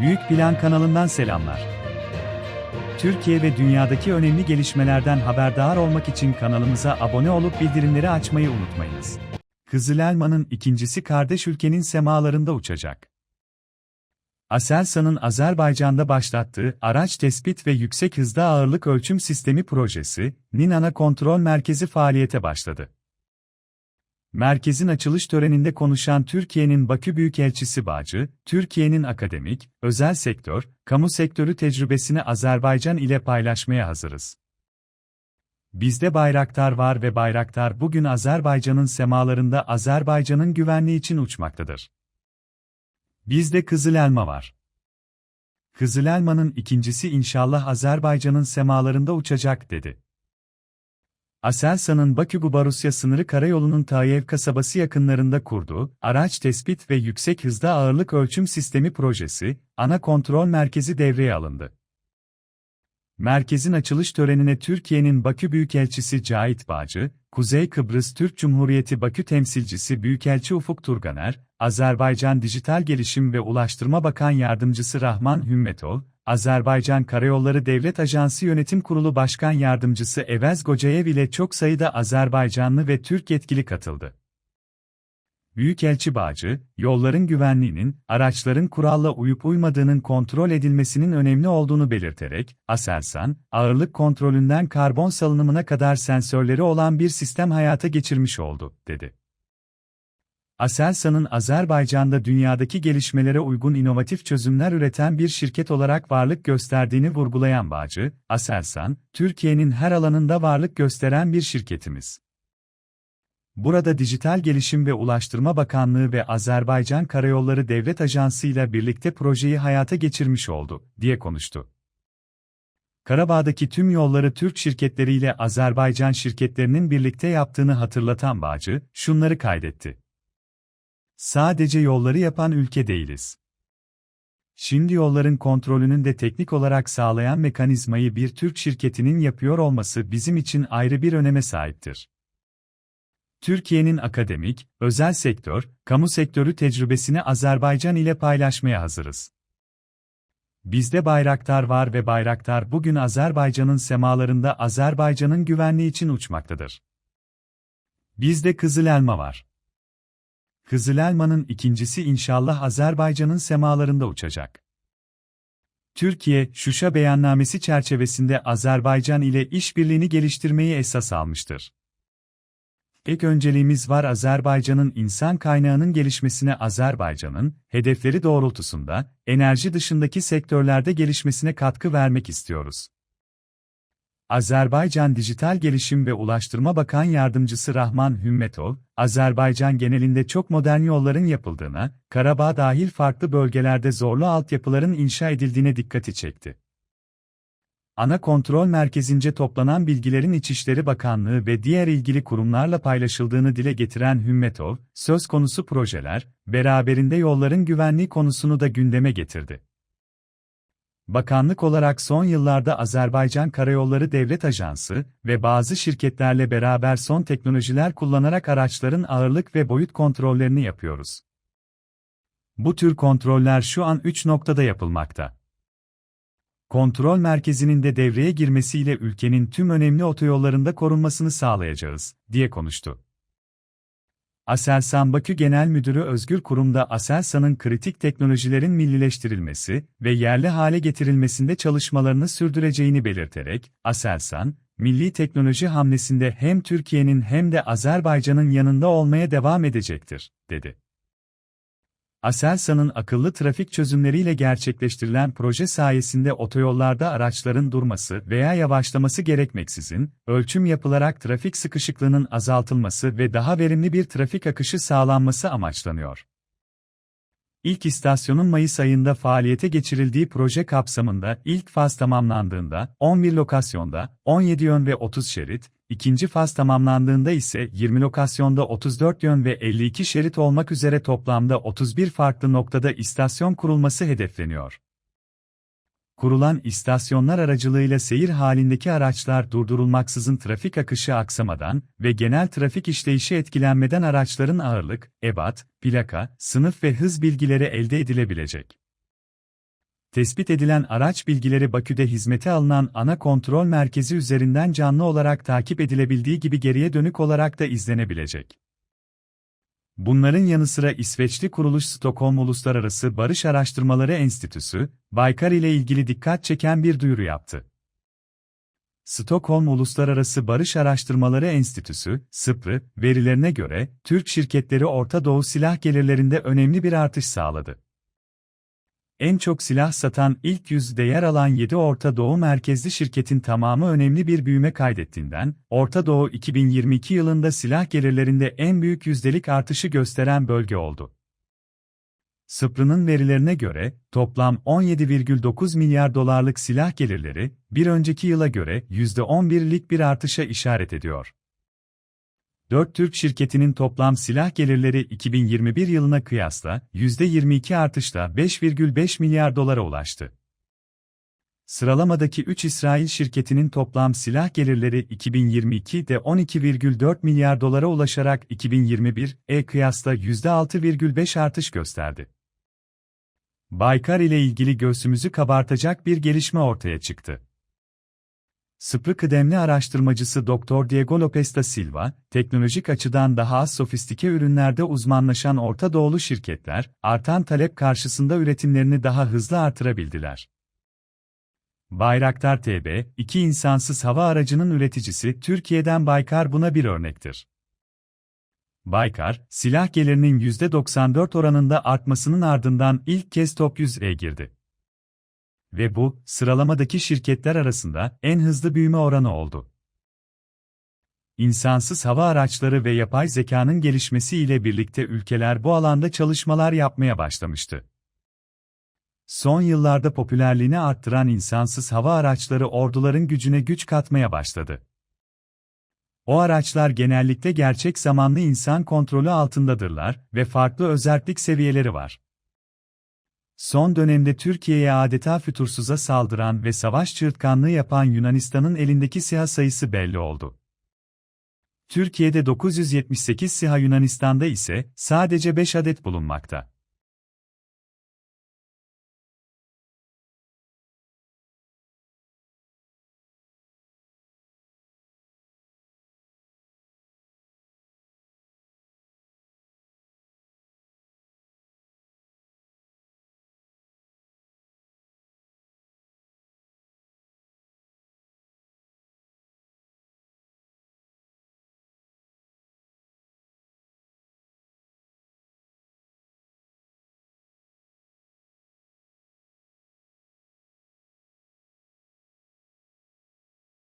Büyük Plan kanalından selamlar. Türkiye ve dünyadaki önemli gelişmelerden haberdar olmak için kanalımıza abone olup bildirimleri açmayı unutmayınız. Kızıl Elma'nın ikincisi kardeş ülkenin semalarında uçacak. Aselsan'ın Azerbaycan'da başlattığı araç tespit ve yüksek hızda ağırlık ölçüm sistemi projesi, Ninana Kontrol Merkezi faaliyete başladı. Merkezin açılış töreninde konuşan Türkiye'nin Bakü Büyükelçisi Bağcı, Türkiye'nin akademik, özel sektör, kamu sektörü tecrübesini Azerbaycan ile paylaşmaya hazırız. Bizde Bayraktar var ve Bayraktar bugün Azerbaycan'ın semalarında Azerbaycan'ın güvenliği için uçmaktadır. Bizde Kızıl Elma var. Kızıl Elma'nın ikincisi inşallah Azerbaycan'ın semalarında uçacak dedi. Aselsan'ın Bakü-Gubarusya sınırı karayolunun Tayev kasabası yakınlarında kurduğu, araç tespit ve yüksek hızda ağırlık ölçüm sistemi projesi, ana kontrol merkezi devreye alındı. Merkezin açılış törenine Türkiye'nin Bakü Büyükelçisi Cahit Bağcı, Kuzey Kıbrıs Türk Cumhuriyeti Bakü Temsilcisi Büyükelçi Ufuk Turganer, Azerbaycan Dijital Gelişim ve Ulaştırma Bakan Yardımcısı Rahman Hümmetol, Azerbaycan Karayolları Devlet Ajansı Yönetim Kurulu Başkan Yardımcısı Evez Gocayev ile çok sayıda Azerbaycanlı ve Türk yetkili katıldı. Büyükelçi Bağcı, yolların güvenliğinin, araçların kuralla uyup uymadığının kontrol edilmesinin önemli olduğunu belirterek, Aselsan, ağırlık kontrolünden karbon salınımına kadar sensörleri olan bir sistem hayata geçirmiş oldu, dedi. Aselsan'ın Azerbaycan'da dünyadaki gelişmelere uygun inovatif çözümler üreten bir şirket olarak varlık gösterdiğini vurgulayan Bağcı, Aselsan, Türkiye'nin her alanında varlık gösteren bir şirketimiz. Burada Dijital Gelişim ve Ulaştırma Bakanlığı ve Azerbaycan Karayolları Devlet Ajansı ile birlikte projeyi hayata geçirmiş oldu, diye konuştu. Karabağ'daki tüm yolları Türk şirketleriyle Azerbaycan şirketlerinin birlikte yaptığını hatırlatan Bağcı, şunları kaydetti. Sadece yolları yapan ülke değiliz. Şimdi yolların kontrolünün de teknik olarak sağlayan mekanizmayı bir Türk şirketinin yapıyor olması bizim için ayrı bir öneme sahiptir. Türkiye'nin akademik, özel sektör, kamu sektörü tecrübesini Azerbaycan ile paylaşmaya hazırız. Bizde Bayraktar var ve Bayraktar bugün Azerbaycan'ın semalarında Azerbaycan'ın güvenliği için uçmaktadır. Bizde Kızıl Elma var. Kızıl Elma'nın ikincisi inşallah Azerbaycan'ın semalarında uçacak. Türkiye, Şuşa beyannamesi çerçevesinde Azerbaycan ile işbirliğini geliştirmeyi esas almıştır. İlk önceliğimiz var Azerbaycan'ın insan kaynağının gelişmesine Azerbaycan'ın, hedefleri doğrultusunda, enerji dışındaki sektörlerde gelişmesine katkı vermek istiyoruz. Azerbaycan Dijital Gelişim ve Ulaştırma Bakan Yardımcısı Rahman Hümmetov, Azerbaycan genelinde çok modern yolların yapıldığına, Karabağ dahil farklı bölgelerde zorlu altyapıların inşa edildiğine dikkati çekti. Ana kontrol merkezince toplanan bilgilerin İçişleri Bakanlığı ve diğer ilgili kurumlarla paylaşıldığını dile getiren Hümmetov, söz konusu projeler, beraberinde yolların güvenliği konusunu da gündeme getirdi. Bakanlık olarak son yıllarda Azerbaycan Karayolları Devlet Ajansı ve bazı şirketlerle beraber son teknolojiler kullanarak araçların ağırlık ve boyut kontrollerini yapıyoruz. Bu tür kontroller şu an 3 noktada yapılmakta. Kontrol merkezinin de devreye girmesiyle ülkenin tüm önemli otoyollarında korunmasını sağlayacağız, diye konuştu. Aselsan Bakü Genel Müdürü Özgür Kurum'da Aselsan'ın kritik teknolojilerin millileştirilmesi ve yerli hale getirilmesinde çalışmalarını sürdüreceğini belirterek, Aselsan, milli teknoloji hamlesinde hem Türkiye'nin hem de Azerbaycan'ın yanında olmaya devam edecektir, dedi. Aselsan'ın akıllı trafik çözümleriyle gerçekleştirilen proje sayesinde otoyollarda araçların durması veya yavaşlaması gerekmeksizin, ölçüm yapılarak trafik sıkışıklığının azaltılması ve daha verimli bir trafik akışı sağlanması amaçlanıyor. İlk istasyonun Mayıs ayında faaliyete geçirildiği proje kapsamında ilk faz tamamlandığında 11 lokasyonda 17 yön ve 30 şerit, ikinci faz tamamlandığında ise 20 lokasyonda 34 yön ve 52 şerit olmak üzere toplamda 31 farklı noktada istasyon kurulması hedefleniyor. Kurulan istasyonlar aracılığıyla seyir halindeki araçlar durdurulmaksızın trafik akışı aksamadan ve genel trafik işleyişi etkilenmeden araçların ağırlık, ebat, plaka, sınıf ve hız bilgileri elde edilebilecek. Tespit edilen araç bilgileri Bakü'de hizmete alınan ana kontrol merkezi üzerinden canlı olarak takip edilebildiği gibi geriye dönük olarak da izlenebilecek. Bunların yanı sıra İsveçli kuruluş Stockholm Uluslararası Barış Araştırmaları Enstitüsü, Baykar ile ilgili dikkat çeken bir duyuru yaptı. Stockholm Uluslararası Barış Araştırmaları Enstitüsü, SIPRI, verilerine göre, Türk şirketleri Orta Doğu silah gelirlerinde önemli bir artış sağladı. En çok silah satan ilk yüzde yer alan 7 Orta Doğu merkezli şirketin tamamı önemli bir büyüme kaydettiğinden, Orta Doğu 2022 yılında silah gelirlerinde en büyük yüzdelik artışı gösteren bölge oldu. Sıprı'nın verilerine göre, toplam 17,9 milyar dolarlık silah gelirleri, bir önceki yıla göre %11'lik bir artışa işaret ediyor. 4 Türk şirketinin toplam silah gelirleri 2021 yılına kıyasla %22 artışla 5,5 milyar dolara ulaştı. Sıralamadaki 3 İsrail şirketinin toplam silah gelirleri 2022'de 12,4 milyar dolara ulaşarak 2021'e kıyasla %6,5 artış gösterdi. Baykar ile ilgili göğsümüzü kabartacak bir gelişme ortaya çıktı. Sıprı kıdemli araştırmacısı Dr. Diego Lopez da Silva, teknolojik açıdan daha az sofistike ürünlerde uzmanlaşan Orta Doğulu şirketler, artan talep karşısında üretimlerini daha hızlı artırabildiler. Bayraktar TB, iki insansız hava aracının üreticisi Türkiye'den Baykar buna bir örnektir. Baykar, silah gelirinin %94 oranında artmasının ardından ilk kez top 100'e girdi. Ve bu, sıralamadaki şirketler arasında en hızlı büyüme oranı oldu. İnsansız hava araçları ve yapay zekanın gelişmesi ile birlikte ülkeler bu alanda çalışmalar yapmaya başlamıştı. Son yıllarda popülerliğini arttıran insansız hava araçları orduların gücüne güç katmaya başladı. O araçlar genellikle gerçek zamanlı insan kontrolü altındadırlar ve farklı özellik seviyeleri var. Son dönemde Türkiye'ye adeta fütursuza saldıran ve savaş çığırtkanlığı yapan Yunanistan'ın elindeki SİHA sayısı belli oldu. Türkiye'de 978 SİHA Yunanistan'da ise sadece 5 adet bulunmakta.